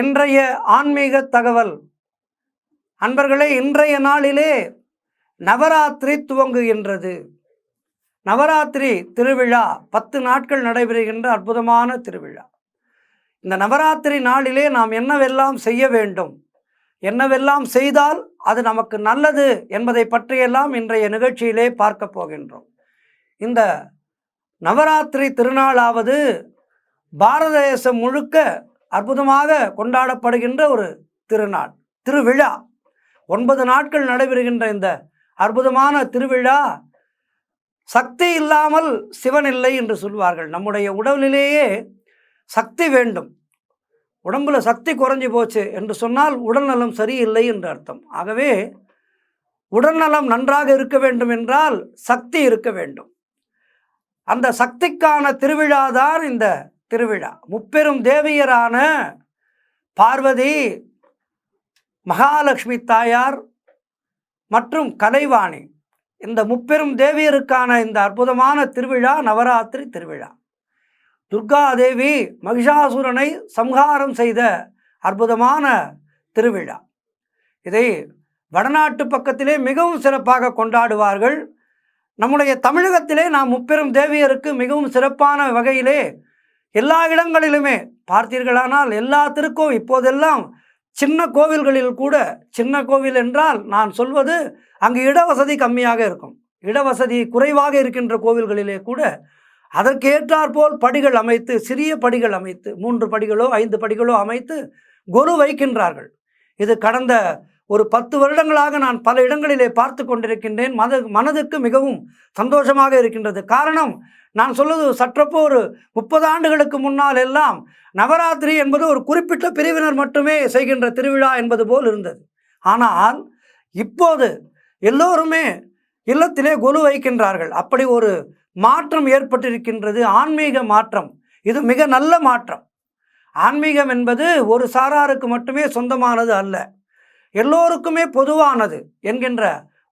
இன்றைய ஆன்மீக தகவல். அன்பர்களே இன்றைய நாளிலே நவராத்திரி துவங்குகின்றது. நவராத்திரி திருவிழா பத்து நாட்கள் நடைபெறுகின்ற அற்புதமான திருவிழா. இந்த நவராத்திரி நாளிலே நாம் என்னவெல்லாம் செய்ய வேண்டும்? என்னவெல்லாம் செய்தால் அது நமக்கு நல்லது என்பதை பற்றியெல்லாம் இன்றைய நிகழ்ச்சியிலே பார்க்க போகின்றோம். இந்த நவராத்திரி திருநாளாவது பாரத தேசம் முழுக்க அற்புதமாக கொண்டாடப்படுகின்ற ஒரு திருநாள் திருவிழா. ஒன்பது நாட்கள் நடைபெறுகின்ற இந்த அற்புதமான திருவிழா சக்தி இல்லாமல் சிவன் இல்லை என்று சொல்வார்கள். நம்முடைய உடலிலேயே சக்தி வேண்டும். உடம்புல சக்தி குறைஞ்சி போச்சு என்று சொன்னால் உடல்நலம் சரியில்லை என்று அர்த்தம். ஆகவே உடல்நலம் நன்றாக இருக்க வேண்டும் என்றால் சக்தி இருக்க வேண்டும். அந்த சக்திக்கான திருவிழாதான் இந்த திருவிழா. முப்பெரும் தேவியரான பார்வதி மகாலட்சுமி தாயார் மற்றும் கலைவாணி. இந்த முப்பெரும் தேவியருக்கான இந்த அற்புதமான திருவிழா நவராத்திரி திருவிழா. துர்கா தேவி மகிஷாசுரனை சம்ஹாரம் செய்த அற்புதமான திருவிழா. இதை வடநாட்டு பக்கத்திலே மிகவும் சிறப்பாக கொண்டாடுவார்கள். நம்முடைய தமிழகத்திலே நாம் முப்பெரும் தேவியருக்கு மிகவும் சிறப்பான வகையிலே எல்லா இடங்களிலுமே பார்த்தீர்களானால் எல்லாத்திற்கும் இப்போதெல்லாம் சின்ன கோவில்களில் கூட சின்ன கோவில் என்றால் நான் சொல்வது அங்கு இடவசதி கம்மியாக இருக்கும். இடவசதி குறைவாக இருக்கின்ற கோவில்களிலே கூட அதற்கு ஏற்றாற்போல் படிகள் அமைத்து சிறிய படிகள் அமைத்து மூன்று படிகளோ ஐந்து படிகளோ அமைத்து குரு வைக்கின்றார்கள். இது கடந்த ஒரு பத்து வருடங்களாக நான் பல இடங்களிலே பார்த்து கொண்டிருக்கின்றேன். மத மனதுக்கு மிகவும் சந்தோஷமாக இருக்கின்றது. காரணம் நான் சொல்வது சற்றப்போ ஒரு முப்பது ஆண்டுகளுக்கு முன்னால் எல்லாம் நவராத்திரி என்பது ஒரு குறிப்பிட்ட பிரிவினர் மட்டுமே செய்கின்ற திருவிழா என்பது போல் இருந்தது. ஆனால் இப்போது எல்லோருமே இல்லத்திலே கொலு வைக்கின்றார்கள். அப்படி ஒரு மாற்றம் ஏற்பட்டிருக்கின்றது. ஆன்மீக மாற்றம். இது மிக நல்ல மாற்றம். ஆன்மீகம் என்பது ஒரு சாராருக்கு மட்டுமே சொந்தமானது அல்ல. எல்லோருக்குமே பொதுவானது என்கின்ற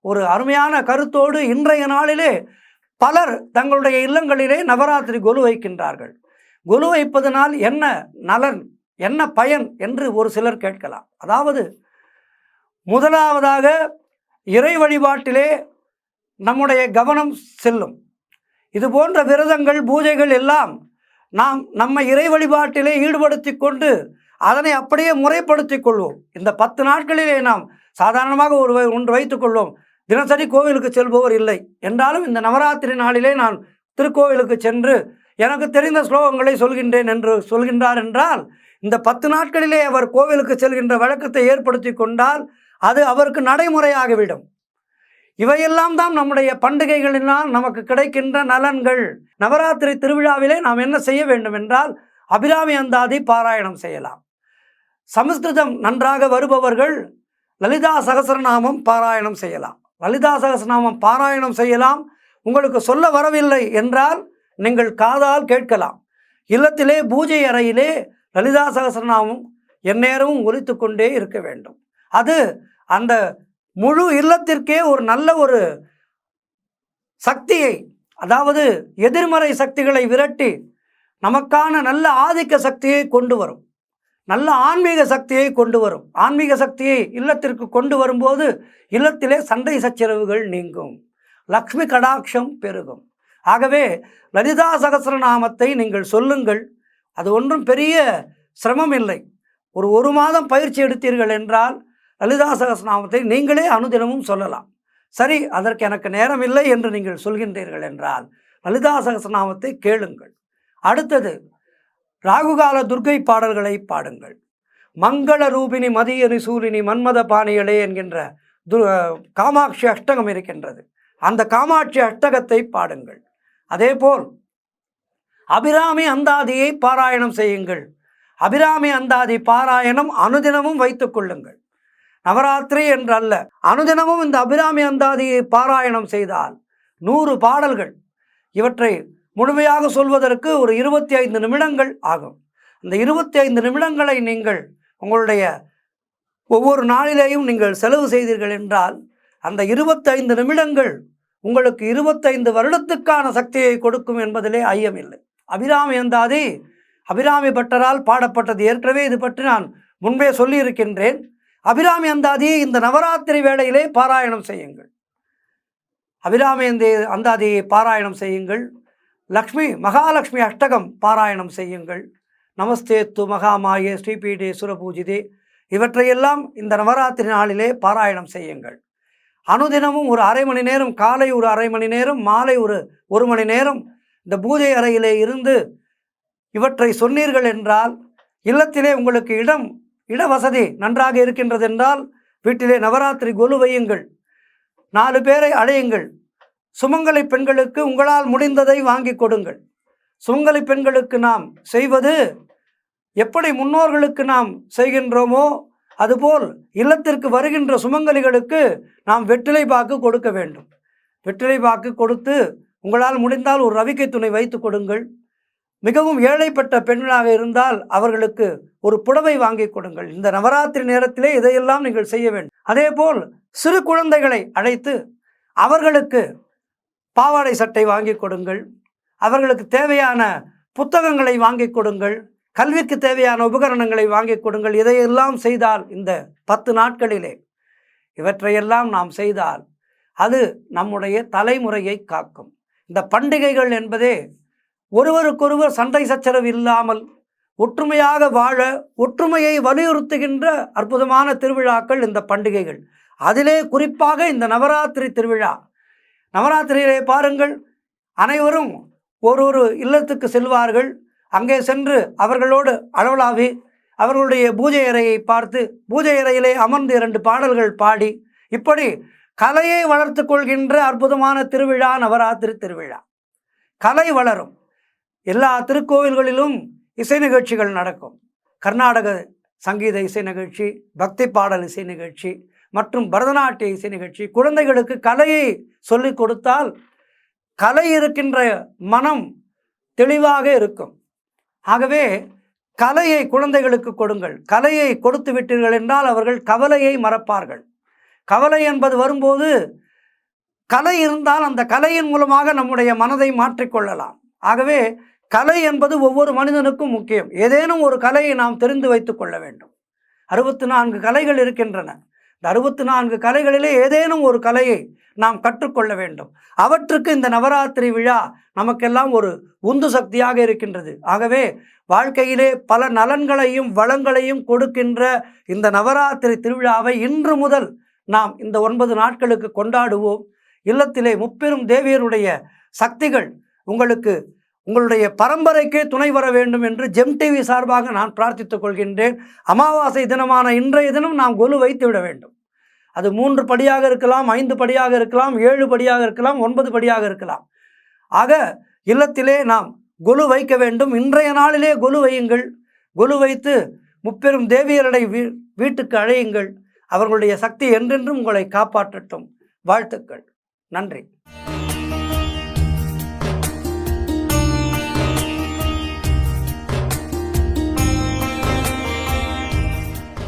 ஒரு அருமையான கருத்தோடு இன்றைய நாளிலே பலர் தங்களுடைய இல்லங்களிலே நவராத்திரி கொலு வைக்கின்றார்கள். கொலு வைப்பதனால் என்ன நலன் என்ன பயன் என்று ஒரு சிலர் கேட்கலாம். அதாவது முதலாவதாக இறை வழிபாட்டிலே நம்முடைய கவனம் செல்லும். இது போன்ற விரதங்கள் பூஜைகள் எல்லாம் நாம் நம்ம இறை வழிபாட்டிலே ஈடுபடுத்தி கொண்டு அதனை அப்படியே முறைப்படுத்தி கொள்வோம். இந்த பத்து நாட்களிலே நாம் சாதாரணமாக ஒரு ஒன்று வைத்துக் கொள்வோம். தினசரி கோவிலுக்கு செல்பவர் இல்லை. என்றாலும் இந்த நவராத்திரி நாளிலே நான் திருக்கோவிலுக்கு சென்று எனக்கு தெரிந்த ஸ்லோகங்களை சொல்கின்றேன் என்று சொல்கின்றார் என்றால் இந்த பத்து நாட்களிலே அவர் கோவிலுக்கு செல்கின்ற வழக்கத்தை ஏற்படுத்தி கொண்டால் அது அவருக்கு நடைமுறையாகிவிடும். இவையெல்லாம் தான் நம்முடைய பண்டிகைகளினால் நமக்கு கிடைக்கின்ற நலன்கள். நவராத்திரி திருவிழாவிலே நாம் என்ன செய்ய வேண்டும் என்றால் அபிராமி அந்தாதி பாராயணம் செய்யலாம். சமஸ்கிருதம் நன்றாக வருபவர்கள் லலிதா சகசரநாமம் பாராயணம் செய்யலாம். லலிதா சகசநாமம் பாராயணம் செய்யலாம். உங்களுக்கு சொல்ல வரவில்லை என்றால் நீங்கள் காதால் கேட்கலாம். இல்லத்திலே பூஜை அறையிலே லலிதா சகசநாமம் எந்நேரமும் ஒலித்து கொண்டே இருக்க வேண்டும். அது அந்த முழு இல்லத்திற்கே ஒரு நல்ல ஒரு சக்தியை அதாவது எதிர்மறை சக்திகளை விரட்டி நமக்கான நல்ல ஆதிக்க சக்தியை கொண்டு வரும். நல்ல ஆன்மீக சக்தியை கொண்டு வரும். ஆன்மீக சக்தியை இல்லத்திற்கு கொண்டு வரும்போது இல்லத்திலே சண்டை சச்சரவுகள் நீங்கும். லக்ஷ்மி கடாட்சம் பெருகும். ஆகவே லலிதா சகசிரநாமத்தை நீங்கள் சொல்லுங்கள். அது ஒன்றும் பெரிய சிரமம் இல்லை ஒரு ஒரு மாதம் பயிற்சி எடுத்தீர்கள் என்றால் லலிதா சகசிரநாமத்தை நீங்களே அனுதினமும் சொல்லலாம். சரி அதற்கு எனக்கு நேரம் இல்லை என்று நீங்கள் சொல்கின்றீர்கள் என்றால் லலிதா சகசிரநாமத்தை கேளுங்கள். அடுத்தது ராகுகால துர்க்கை பாடல்களை பாடுங்கள். மங்கள ரூபினி மதிய நிசூலினி மன்மத பாணியலே என்கின்ற து காமாட்சி அஷ்டகம் இருக்கின்றது. அந்த காமாட்சி அஷ்டகத்தை பாடுங்கள். அதேபோல் அபிராமி அந்தாதியை பாராயணம் செய்யுங்கள். அபிராமி அந்தாதி பாராயணம் அனுதினமும் வைத்துக் கொள்ளுங்கள். நவராத்திரி என்றல்ல அனுதினமும் இந்த அபிராமி அந்தாதியை பாராயணம் செய்தால் நூறு பாடல்கள் இவற்றை முழுமையாக சொல்வதற்கு ஒரு இருபத்தி ஐந்து நிமிடங்கள் ஆகும். இந்த இருபத்தி ஐந்து நிமிடங்களை நீங்கள் உங்களுடைய ஒவ்வொரு நாளிலேயும் நீங்கள் செலவு செய்தீர்கள் என்றால் அந்த இருபத்தைந்து நிமிடங்கள் உங்களுக்கு இருபத்தைந்து வருடத்துக்கான சக்தியை கொடுக்கும் என்பதிலே ஐயமில்லை அபிராமி அந்தாதி அபிராமி பட்டரால் பாடப்பட்டது. ஏற்கனவே இது பற்றி நான் முன்பே சொல்லியிருக்கின்றேன். அபிராமி அந்தாதியை இந்த நவராத்திரி வேளையிலே பாராயணம் செய்யுங்கள். அபிராமி அந்தாதியை பாராயணம் செய்யுங்கள். லக்ஷ்மி மகாலட்சுமி அஷ்டகம் பாராயணம் செய்யுங்கள். நமஸ்தேத்து மகாமாயே ஸ்ரீபீடே சுரபூஜிதே. இவற்றையெல்லாம் இந்த நவராத்திரி நாளிலே பாராயணம் செய்யுங்கள். அனுதினமும் ஒரு அரை மணி நேரம் காலை ஒரு அரை மணி நேரம் மாலை ஒரு ஒரு மணி நேரம் இந்த பூஜை அறையிலே இருந்து இவற்றை சொன்னீர்கள் என்றால் இல்லத்திலே உங்களுக்கு இடம் இட வசதி நன்றாக இருக்கின்றது என்றால் வீட்டிலே நவராத்திரி கொலு வையுங்கள். நாலு பேரை அழையுங்கள். சுமங்கலி பெண்களுக்கு உங்களால் முடிந்ததை வாங்கி கொடுங்கள். சுமங்கலி பெண்களுக்கு நாம் செய்வது எப்படி முன்னோர்களுக்கு நாம் செய்கின்றோமோ அதுபோல் இல்லத்திற்கு வருகின்ற சுமங்கலிகளுக்கு நாம் வெற்றிலை பாக்கு கொடுக்க வேண்டும். வெற்றிலை பாக்கு கொடுத்து உங்களால் முடிந்தால் ஒரு ரவிக்கை துணை வைத்து கொடுங்கள். மிகவும் ஏழைப்பட்ட பெண்களாக இருந்தால் அவர்களுக்கு ஒரு புடவை வாங்கி கொடுங்கள். இந்த நவராத்திரி நேரத்திலே இதையெல்லாம் நீங்கள் செய்ய வேண்டும். அதேபோல் சிறு குழந்தைகளை அழைத்து அவர்களுக்கு பாவாடை சட்டை வாங்கி கொடுங்கள். அவர்களுக்கு தேவையான புத்தகங்களை வாங்கி கொடுங்கள். கல்விக்கு தேவையான உபகரணங்களை வாங்கி கொடுங்கள். இதையெல்லாம் செய்தால் இந்த பத்து நாட்களிலே இவற்றையெல்லாம் நாம் செய்தால் அது நம்முடைய தலைமுறையை காக்கும். இந்த பண்டிகைகள் என்பதே ஒருவருக்கொருவர் சண்டை சச்சரவு இல்லாமல் ஒற்றுமையாக வாழ ஒற்றுமையை வலியுறுத்துகின்ற அற்புதமான திருவிழாக்கள் இந்த பண்டிகைகள். அதிலே குறிப்பாக இந்த நவராத்திரி திருவிழா. நவராத்திரியிலே பாருங்கள். அனைவரும் ஒரு ஒரு இல்லத்துக்கு செல்வார்கள். அங்கே சென்று அவர்களோடு அளவலாவி அவர்களுடைய பூஜை அறையை பார்த்து பூஜை அறையிலே அமர்ந்து இரண்டு பாடல்கள் பாடி இப்படி கலையை வளர்த்து கொள்கின்ற அற்புதமான திருவிழா நவராத்திரி திருவிழா. கலை வளரும். எல்லா திருக்கோவில்களிலும் இசை நிகழ்ச்சிகள் நடக்கும். கர்நாடக சங்கீத இசை நிகழ்ச்சி பக்தி பாடல் இசை நிகழ்ச்சி மற்றும் பரதநாட்டிய இசை நிகழ்ச்சி. குழந்தைகளுக்கு கலையை சொல்லிக் கொடுத்தால் கலை இருக்கின்ற மனம் தெளிவாக இருக்கும். ஆகவே கலையை குழந்தைகளுக்கு கொடுங்கள். கலையை கொடுத்து விட்டீர்கள் என்றால் அவர்கள் கவலையை மறப்பார்கள். கவலை என்பது வரும்போது கலை இருந்தால் அந்த கலையின் மூலமாக நம்முடைய மனதை மாற்றிக்கொள்ளலாம் ஆகவே கலை என்பது ஒவ்வொரு மனிதனுக்கும் முக்கியம். ஏதேனும் ஒரு கலையை நாம் தெரிந்து வைத்துக் கொள்ள வேண்டும். அறுபத்தி நான்கு கலைகள் இருக்கின்றன. இந்த அறுபத்தி நான்கு கலைகளிலே ஏதேனும் ஒரு கலையை நாம் கற்றுக்கொள்ள வேண்டும். அவற்றுக்கு இந்த நவராத்திரி விழா நமக்கெல்லாம் ஒரு உந்து சக்தியாக இருக்கின்றது. ஆகவே வாழ்க்கையிலே பல நலன்களையும் வளங்களையும் கொடுக்கின்ற இந்த நவராத்திரி திருவிழாவை இன்று முதல் நாம் இந்த ஒன்பது நாட்களுக்கு கொண்டாடுவோம். இல்லத்திலே முப்பெரும் தேவியருடைய சக்திகள் உங்களுக்கு உங்களுடைய பரம்பரைக்கே துணை வர வேண்டும் என்று ஜெம் டிவி சார்பாக நான் பிரார்த்தித்துக் கொள்கின்றேன். அமாவாசை தினமான இன்றைய தினம் நாம் கொலு வைத்து விட வேண்டும். அது மூன்று படியாக இருக்கலாம் ஐந்து படியாக இருக்கலாம் ஏழு படியாக இருக்கலாம் ஒன்பது படியாக இருக்கலாம். ஆக இல்லத்திலே நாம் கொலு வைக்க வேண்டும். இன்றைய நாளிலே கொலு வையுங்கள். கொலு வைத்து முப்பெரும் தேவியரடை வீ வீட்டுக்கு அழையுங்கள். அவர்களுடைய சக்தி என்றென்றும் உங்களை காப்பாற்றட்டும். வாழ்த்துக்கள். நன்றி.